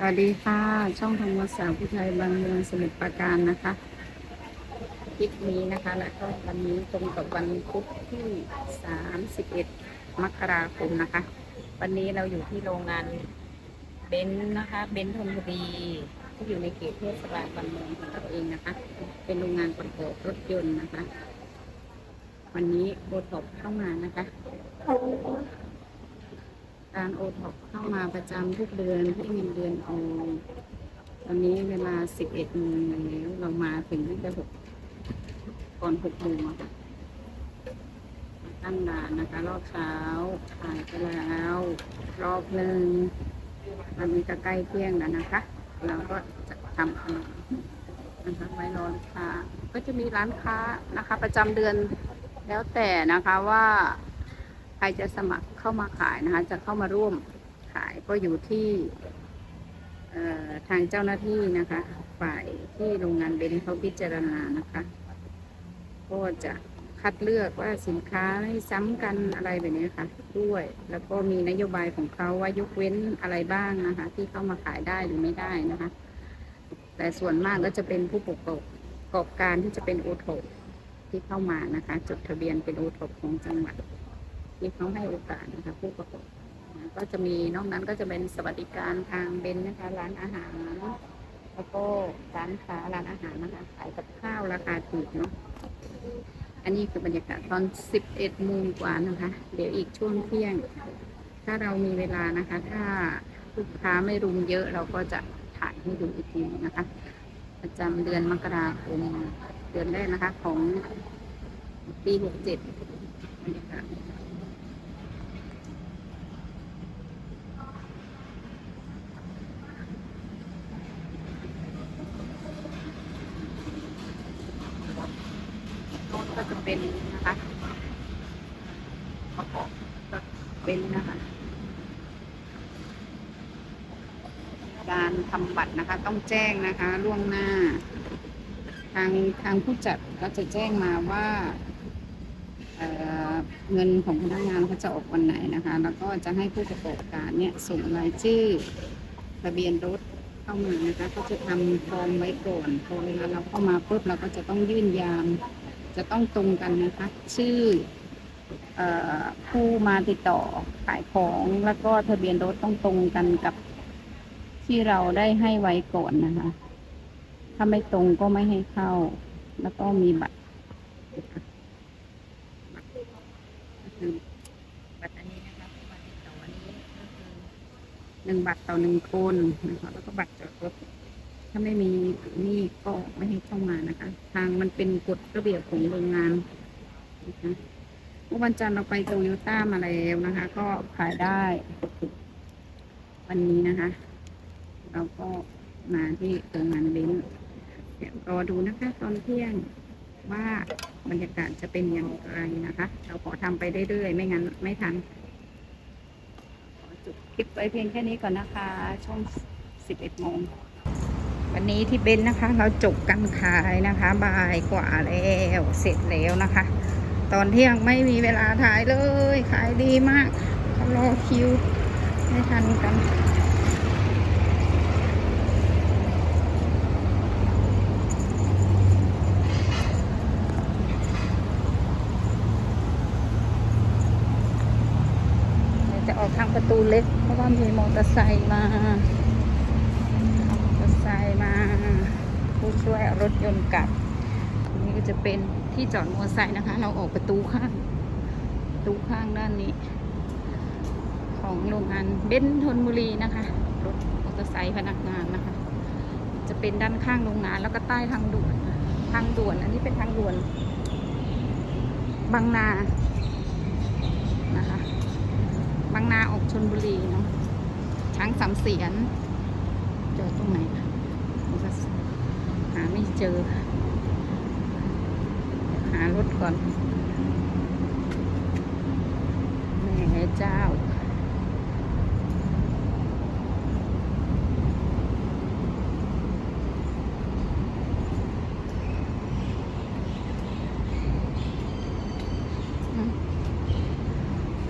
สวัสดีค่ะ ช่องธรรมศาสตร์ผู้ไทยบางเมืองสมุทรปราการนะคะคลิปนี้นะคะและก็วันนี้ตรงกับวันพุธที่ 31 มกราคมนะคะ วันนี้เราอยู่ที่โรงงานเบนซ์นะคะเบนซ์ธนบุรีที่อยู่ในเขตเทศบาลบางเมืองของเราเองนะคะ เป็นโรงงานประกอบรถยนต์นะคะ วันนี้โบทบเข้ามานะคะ การโอท็อปเข้ามาประจำทุกเดือนที่เงินเดือนออกตอนนี้เวลา11โมงแล้วเรามาถึงตั้งแต่หกก่อน6โมงค่ะตั้งด่านนะคะ รอบเช้าขายไปแล้ว รอบหนึ่งตอนนี้ก็ใกล้เที่ยงแล้วนะคะ เราก็จะทำขนมนะคะไว้รอลูกค้าก็จะมีร้านค้านะคะ ประจำเดือนแล้วแต่นะคะว่า ใครจะสมัครเข้ามาขายนะคะ จะเข้ามาร่วมขายก็อยู่ที่ทางเจ้าหน้าที่นะคะ ฝ่ายที่โรงงานเบนเขาพิจารณานะคะ ก็จะคัดเลือกว่าสินค้าไม่ซ้ำกันอะไรแบบนี้ค่ะ ด้วย แล้วก็มีนโยบายของเขาว่ายกเว้นอะไรบ้างนะคะ ที่เข้ามาขายได้หรือไม่ได้นะคะ แต่ส่วนมากก็จะเป็นผู้ประกอบกอบการที่จะเป็นโอทที่เข้ามานะคะ จดทะเบียนเป็นโอทของจังหวัด ที่เขาให้โอกาสนะคะผู้ประกอบนะก็จะมีนอกนั้นก็จะเป็นสวัสดิการทางเบนนะคะ ร้านอาหารแล้วก็ร้านค้าร้านอาหารนะคะขายกับข้าวราคาถูกเนาะอันนี้คือบรรยากาศตอน 11โมงกว่านะคะ เดี๋ยวอีกช่วงเที่ยง ถ้าเรามีเวลานะคะ ถ้าลูกค้าไม่รุมเยอะเราก็จะถ่ายให้ดูอีกทีนะคะ ประจำเดือนมกราคมเดือนแรกนะคะ ของปี 67บรรยากาศ ก็จะเป็นนะคะประกอบก็เป็นนะคะ การทำบัตรนะคะ ต้องแจ้งนะคะล่วงหน้า ทางทางผู้จัดก็จะแจ้งมาว่าเเงินของพนักงานเขาจะออกวันไหนนะคะ แล้วก็จะให้ผู้ประกอบการเนี่ยส่งรายชื่อทะเบียนรถเข้ามานะคะก็จะทำฟอร์มไว้ก่อนพอเวลาเราเข้ามาปุ๊บเราก็จะต้องยื่นยาม จะต้องตรงกันนะคะ ชื่ออผู้มาติดต่อขายของแล้วก็ทะเบียนรถต้องตรงกันกับที่เราได้ให้ไว้ก่อนนะคะ ถ้าไม่ตรงก็ไม่ให้เข้า แล้วก็มีบัตรก็คือบัตรอันนี้นะคะผู้มาติดต่ออันนี้ก็คือหนึ่งบัตรต่อหนึ่งคนนะคะแล้วก็บัตรจอดรถาไม่มีนี่ก็ไม่ให้เข้ามานะคะ ทางมันเป็นกฎระเบียบของโรงงานนะคะเมื่อวันจันทร์เราไปโตโยต้ามาแล้วนะคะ ก็ขายได้ วันนี้นะคะ เราก็มาที่โรงงานเบนซ์เดี๋ยวรอดูนะคะ ตอนเที่ยงว่าบรรยากาศจะเป็นอย่างไรนะคะ เราขอทำไปเรื่อยๆไม่งั้นไม่ทันขอจบคลิปไว้เพียงแค่นี้ก่อนนะคะ ช่วง11โมง วันนี้ที่เบนนะคะ เราจบกันขายนะคะบ่ายกว่าแล้วเสร็จแล้วนะคะ ตอนเที่ยงไม่มีเวลาถ่ายเลย ขายดีมากเขารอคิวไม่ทันกันจะออกทางประตูเล็ก เพราะว่ามีมอเตอร์ไซค์มา มอเตอร์ไซค์มา ผู้ช่วยเอา รถยนต์กลับอันนี้ก็จะเป็นที่จอดมอเตอร์ไซค์นะคะ เราออกประตูข้างประตูข้างด้านนี้ ของโรงงานเบนซ์ธนบุรีนะคะรถมอเตอร์ไซค์พนักงานนะคะ จะเป็นด้านข้างโรงงานแล้วก็ใต้ทางด่วนทางด่วน อันนี้เป็นทางด่วน บางนานะคะบางนาออกชนบุรีเนาะช้างสามเสียนเจอตรงไหนคะ เจอ หารถก่อนแม่เจ้า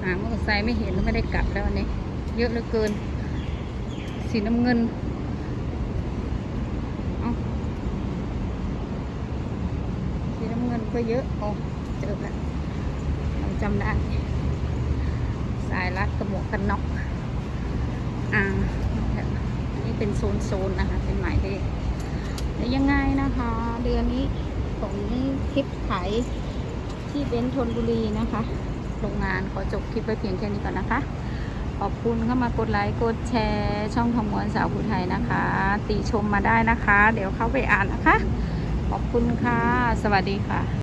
หามอเตอร์ไซค์ไม่เห็นแล้วไม่ได้กลับแล้ววันนี้ เยอะเหลือเกิน สีน้ำเงิน ก็เยอะโอ้เจอแล้วเราจำได้ สายรัดกระหมวกกันน็อกอ่าอันนี้เป็นโซนโซนๆนะคะ เป็นหมายเลขแล้วยังไงนะคะ เดือนนี้ของคลิปขายที่เบนซ์ธนบุรีนะคะ โรงงานขอจบคลิปไว้เพียงแค่นี้ก่อนนะคะ ขอบคุณเข้ามากดไลค์ กดแชร์ ช่องทองมวนสาวผู้ไทยนะคะ ติชมมาได้นะคะ เดี๋ยวเข้าไปอ่านนะคะ ขอบคุณค่ะ สวัสดีค่ะ